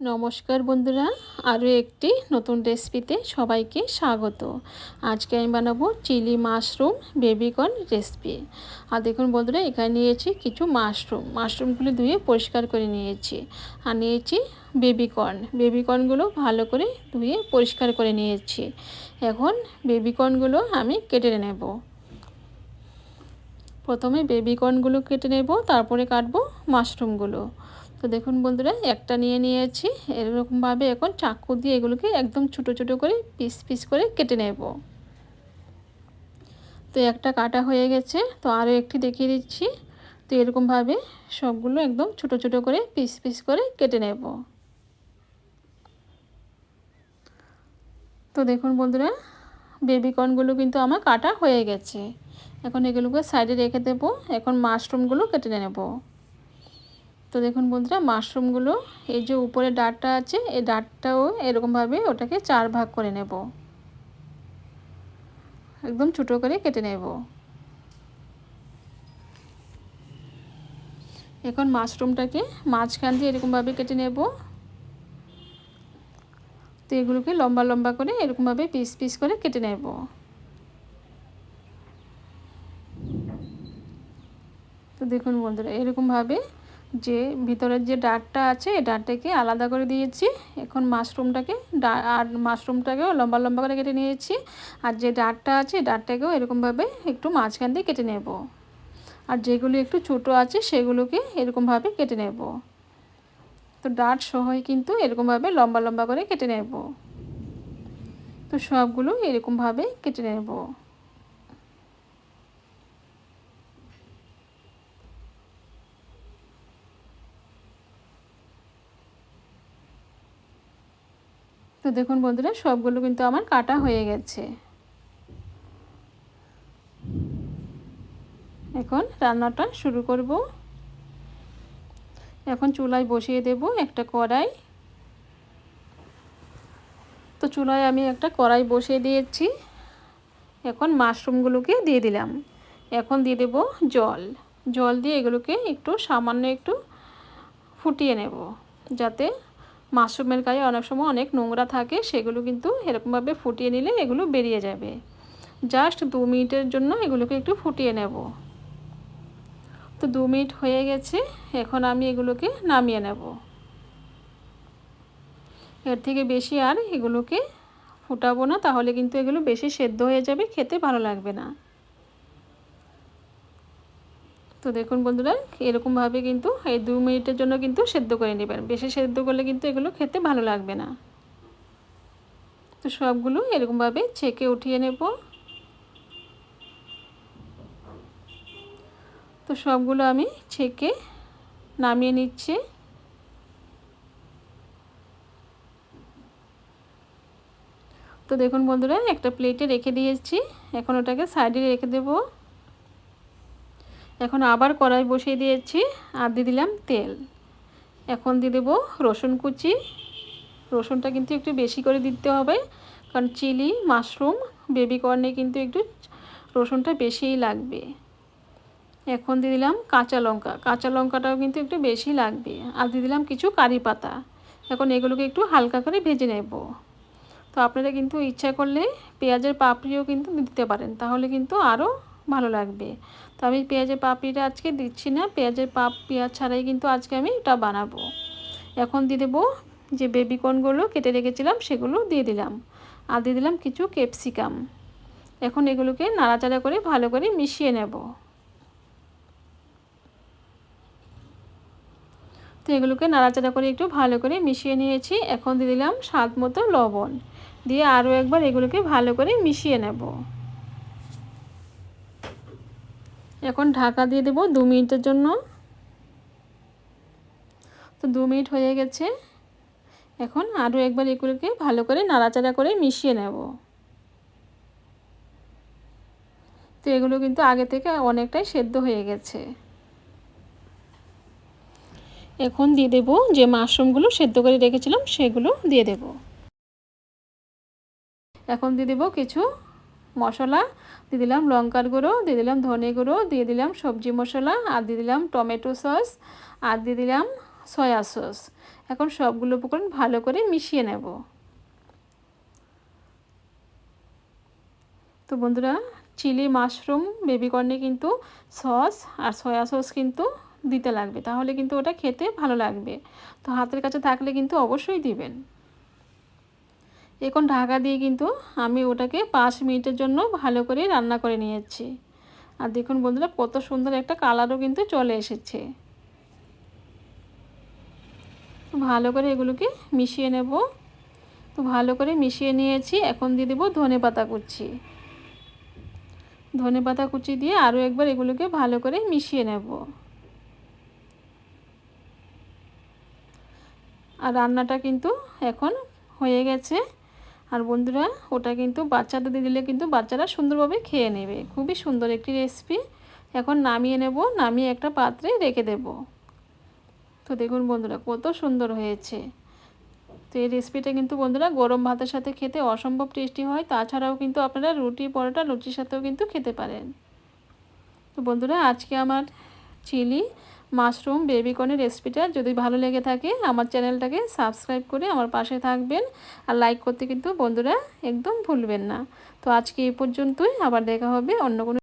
নমস্কার বন্ধুরা, আরও একটি নতুন রেসিপিতে সবাইকে স্বাগত। আজকে আমি বানাবো chilli mushroom baby corn recipe আর দেখুন বন্ধুরা, এখানে নিয়েছি কিছু মাশরুম। মাশরুমগুলো ধুয়ে পরিষ্কার করে নিয়েছি। আর নিয়েছি বেবিকর্ন বেবিকর্নগুলো ভালো করে ধুয়ে পরিষ্কার করে নিয়েছি। এখন বেবিকর্নগুলো আমি কেটে নেব। প্রথমে বেবিকর্নগুলো কেটে নেব, তারপরে কাটবো মাশরুমগুলো। তো দেখুন বন্ধুরা, একটা নিয়ে নিয়েছি। এরকমভাবে এখন চাকু দিয়ে এগুলোকে একদম ছোটো ছোটো করে পিস পিস করে কেটে নেব। তো একটা কাটা হয়ে গেছে, তো আরও একটি দেখিয়ে দিচ্ছি। তো এরকমভাবে সবগুলো একদম ছোটো ছোটো করে পিস পিস করে কেটে নেব। তো দেখুন বন্ধুরা, বেবিকর্নগুলো কিন্তু আমার কাটা হয়ে গেছে। এখন এগুলোকে সাইডে রেখে দেবো, এখন মাশরুমগুলো কেটে নেব। তো দেখুন বন্ধুরা, মাশরুমগুলো এই যে উপরে ডাঁটটা আছে, এই ডাঁটটাও এরকমভাবে ওটাকে চার ভাগ করে নেব। একদম ছোটো করে কেটে নেব। এখন মাশরুমটাকে মাঝখান দিয়ে এরকমভাবে কেটে নেব। তো এগুলোকে লম্বা লম্বা করে এরকমভাবে পিস পিস করে কেটে নেব। তো দেখুন বন্ধুরা, এরকমভাবে যে ভিতরের যে ডাঁটটা আছে, এই ডাঁটটাকে আলাদা করে দিয়েছি। এখন মাশরুমটাকে আর মাশরুমটাকেও লম্বা লম্বা করে কেটে নিয়েছি। আর যে ডাঁটটা আছে ডাঁটটাকেও এরকমভাবে একটু মাঝখান দিয়ে কেটে নেব। আর যেগুলো একটু ছোটো আছে, সেগুলোকে এরকমভাবে কেটে নেব। তো ডাঁট সহই কিন্তু এরকমভাবে লম্বা লম্বা করে কেটে নেব। তো সবগুলো এরকমভাবে কেটে নেব। তো দেখুন বন্ধুরা, সবগুলো কিন্তু আমার কাটা হয়ে গেছে। এখন রান্নাটা শুরু করব। এখন চুলায় বসিয়ে দেব একটা কড়াই। তো চুলায় আমি একটা কড়াই বসিয়ে দিয়েছি। এখন মাশরুমগুলোকে দিয়ে দিলাম। এখন দিয়ে দেব জল। জল দিয়ে এগুলোকে একটু সামান্য একটু ফুটিয়ে নেব, যাতে মাশরুমের গায়ে অনেক সময় অনেক নোংরা থাকে, সেগুলো কিন্তু এরকমভাবে ফুটিয়ে নিলে এগুলো বেরিয়ে যাবে। জাস্ট দু মিনিটের জন্য এগুলোকে একটু ফুটিয়ে নেব। তো দু মিনিট হয়ে গেছে, এখন আমি এগুলোকে নামিয়ে নেব। এর থেকে বেশি আর এগুলোকে ফুটাবো না, তাহলে কিন্তু এগুলো বেশি সেদ্ধ হয়ে যাবে, খেতে ভালো লাগবে না। তো দেখুন বন্ধুরা, এরকমভাবে কিন্তু এই দু মিনিটের জন্য কিন্তু সেদ্ধ করে নেবেন। বেশি সেদ্ধ করলে কিন্তু এগুলো খেতে ভালো লাগবে না। তো সবগুলো এরকমভাবে ছেঁকে উঠিয়ে নেব। তো সবগুলো আমি ছেঁকে নামিয়ে নিচ্ছি। তো দেখুন বন্ধুরা, একটা প্লেটে রেখে দিয়েছি। এখন ওটাকে সাইডে রেখে দেবো। এখন আবার কড়াই বসিয়ে দিয়েছি আর দিয়ে দিলাম তেল। এখন দিয়ে দেবো রসুন কুচি। রসুনটা কিন্তু একটু বেশি করে দিতে হবে, কারণ চিলি, মাশরুম, বেবি কর্নে কিন্তু একটু রসুনটা বেশিই লাগবে। এখন দিয়ে দিলাম কাঁচা লঙ্কা। কাঁচা লঙ্কাটাও কিন্তু একটু বেশি লাগবে। আর দিয়ে দিলাম কিছু কারি পাতা। এখন এগুলোকে একটু হালকা করে ভেজে নেব। তো আপনারা কিন্তু ইচ্ছা করলে পেঁয়াজের পাপড়িও কিন্তু দিতে পারেন। তাহলে কিন্তু আরও ভালো লাগবে। তো আমি পেঁয়াজের পাপড়িটা আজকে দিচ্ছি না। পেঁয়াজের পাপ, পেঁয়াজ ছাড়াই কিন্তু আজকে আমি এটা বানাবো। এখন দিয়ে দেবো যে বেবিকর্নগুলো কেটে রেখেছিলাম, সেগুলো দিয়ে দিলাম। আর দিয়ে দিলাম কিছু ক্যাপসিকাম। এখন এগুলোকে নাড়াচাড়া করে ভালো করে মিশিয়ে নেব। তো এগুলোকে নাড়াচাড়া করে একটু ভালো করে মিশিয়ে নিয়েছি। এখন দিয়ে দিলাম স্বাদ মতো লবণ। দিয়ে আরও একবার এগুলোকে ভালো করে মিশিয়ে নেব। এখন ঢাকা দিয়ে দেব দু মিনিটের জন্য। তো দু মিনিট হয়ে গেছে। এখন আরও একবার এগুলোকে ভালো করে নাড়াচাড়া করে মিশিয়ে নেব। তো এগুলো কিন্তু আগে থেকে অনেকটাই সেদ্ধ হয়ে গেছে। এখন দিয়ে দেব যে মাশরুমগুলো সেদ্ধ করে রেখেছিলাম, সেগুলো দিয়ে দেব। এখন দিয়ে দেব কিছু মশলা, দিয়ে দিলাম লঙ্কার গুঁড়ো, দিয়ে দিলাম ধনে গুঁড়ো, দিয়ে দিলাম সবজি মশলা, আর দিয়ে দিলাম টমেটো সস, আর দিয়ে দিলাম সয়া সস। এখন সবগুলো উপকরণ ভালো করে মিশিয়ে নেব। তো বন্ধুরা, চিলি মাশরুম বেবিকর্নে কিন্তু সস আর সয়া সস কিন্তু দিতে লাগবে। তাহলে কিন্তু ওটা খেতে ভালো লাগবে। তো হাতের কাছে থাকলে কিন্তু অবশ্যই দিবেন। এখন ঢাকা দিয়ে কিন্তু আমি ওটাকে পাঁচ মিনিটের জন্য ভালো করে রান্না করে নিয়েছি। আর দেখুন বন্ধুরা, কত সুন্দর একটা কালারও কিন্তু চলে এসেছে। ভালো করে এগুলোকে মিশিয়ে নেব। তো ভালো করে মিশিয়ে নিয়েছি। এখন দিয়ে দেবো ধনে পাতা কুচি। ধনে পাতা কুচি দিয়ে আরও একবার এগুলোকে ভালো করে মিশিয়ে নেব। আর রান্নাটা কিন্তু এখন হয়ে গেছে। আর বন্ধুরা, ওটা কিন্তু বাচ্চাদের দিলে কিন্তু বাচ্চারা সুন্দরভাবে খেয়ে নেবে। খুবই সুন্দর একটি রেসিপি এখন নামিয়ে নেব, নামিয়ে একটা পাত্রে রেখে দেব। তো দেখুন বন্ধুরা, কত সুন্দর হয়েছে। তো এই রেসিপিটা কিন্তু বন্ধুরা, গরম ভাতের সাথে খেতে অসম্ভব টেস্টি হয়। তাছাড়াও কিন্তু আপনারা রুটি, পরোটা, লুচির সাথেও কিন্তু খেতে পারেন। তো বন্ধুরা, আজকে আমার চিলি মাশরুম বেবিকর্নের রেসিপিটা যদি ভালো লেগে থাকে, আমার চ্যানেলটাকে সাবস্ক্রাইব করে আমার পাশে থাকবেন। আর লাইক করতে কিন্তু বন্ধুরা একদম ভুলবেন না। তো আজকে এই পর্যন্তই, আবার দেখা হবে অন্য কোনো